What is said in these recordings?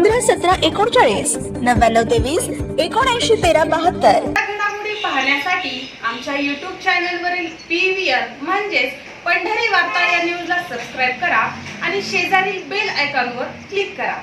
पंधरा सतरा एकोणचाळीस नव्याण्णव तेवीस एकोणऐंशी तेरा बहात्तर. घडामोडी पाहण्यासाठी आमच्या युट्यूब चॅनलवरील पी व्ही आर म्हणजेच पंढरी वार्ता या न्यूजला सबस्क्राईब करा आणि शेजारील बेल आयकॉनवर क्लिक करा.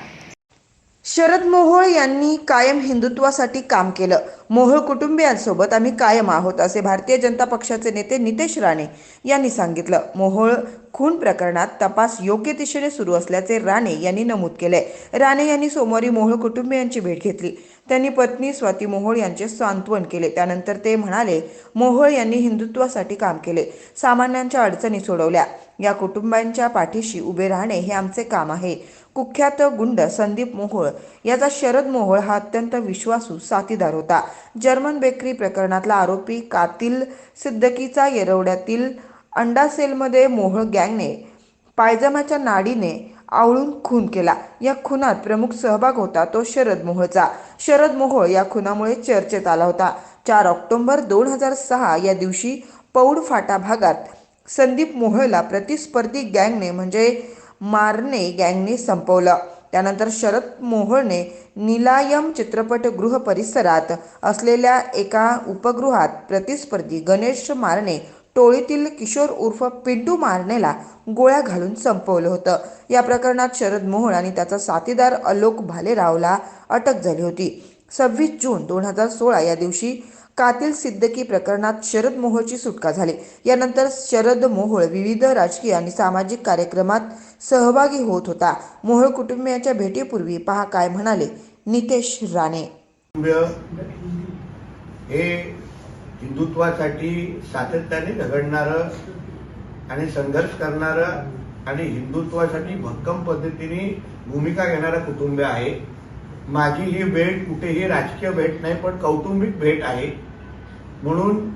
शरद मोहोळ यांनी कायम हिंदुत्वासाठी काम केलं. मोहोळ कुटुंबियांसोबत आम्ही कायम आहोत असे भारतीय जनता पक्षाचे नेते नितेश राणे यांनी सांगितलं. मोहोळ खून प्रकरणात तपास योग्य दिशेने सुरू असल्याचे राणे यांनी नमूद केले. राणे यांनी सोमवारी मोहोळ कुटुंबियांची भेट घेतली. त्यांनी पत्नी स्वाती मोहोळ यांचे सांत्वन केले. त्यानंतर ते म्हणाले मोहोळ यांनी हिंदुत्वासाठी काम केले. सामान्यांच्या अडचणी सोडवल्या. या कुटुंबांच्या पाठीशी उभे राहणे हे आमचे काम आहे. कुख्यात गुंड संदीप मोहोळ याचा शरद मोहोळ हा अत्यंत विश्वासू साथीदार होता. जर्मन बेकरी प्रकरणातला आरोपी कातील सिद्दकीचा येरवड्यातील अंडा सेलमध्ये मोहोळ गँगने पायजमाच्या नाडीने आवळून खून केला. या खुनात प्रमुख सहभाग होता तो शरद मोहोळचा. शरद मोहोळ या खुनामुळे चर्चेत आला होता. चार ऑक्टोबर दोन हजार सहा या दिवशी पौड फाटा भागात संदीप मोहोळला प्रतिस्पर्धी गँगने म्हणजे मारणे गँगने संपवलं. त्यानंतर शरद मोहोळने निलायम चित्रपटगृह परिसरात असलेल्या एका उपगृहात प्रतिस्पर्धी गणेश मारणे टोळीतील किशोर उर्फ पिंटू मारनेला गोळ्या घालून संपवलं होतं. या प्रकरणात शरद मोहोळ आणि त्याचा साथीदार अलोक भालेरावला अटक झाली होती. सव्वीस जून दोन हजार सोळा या दिवशी कातील सिद्दकी प्रकरणात शरद मोहोळची सुटका झाली. यानंतर शरद मोहोळ विविध राजकीय आणि सामाजिक कार्यक्रमात सहभागी होत होता. मोहोळ कुटुंबियांच्या भेटीपूर्वी पहा काय म्हणाले नितेश राणे. हे हिंदुत्वासाठी सातत्याने झगडणारं आणि संघर्ष करणारं आणि हिंदुत्वासाठी भक्कम पद्धतीने भूमिका घेणारं कुटुंब आहे. माझी ही भेट कुठेही राजकीय भेट नाही पण कौटुंबिक भेट आहे. म्हणून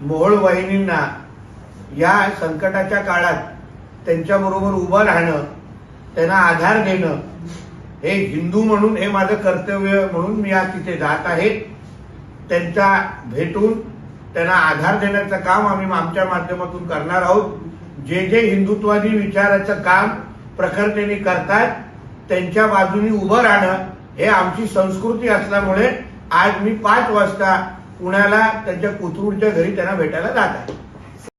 मोहोळ वाहिनींना या संकटाच्या काळात त्यांच्याबरोबर उभं राहणं त्यांना आधार देणं हे हिंदू म्हणून हे माझं कर्तव्य म्हणून मी आज तिथे जात आहे. त्यांचा भेटून त्यांना आधार देण्याचं काम आम्ही आमच्या माध्यमातून करणार आहोत. जे जे हिंदुत्वादी विचाराचं काम प्रखरतेने करतात त्यांच्या बाजूनी उभं राहणं हे आमची संस्कृती असल्यामुळे आज मी पाच वाजता पुण्याला त्यांच्या कुतरूडच्या घरी त्यांना भेटायला जात आहे.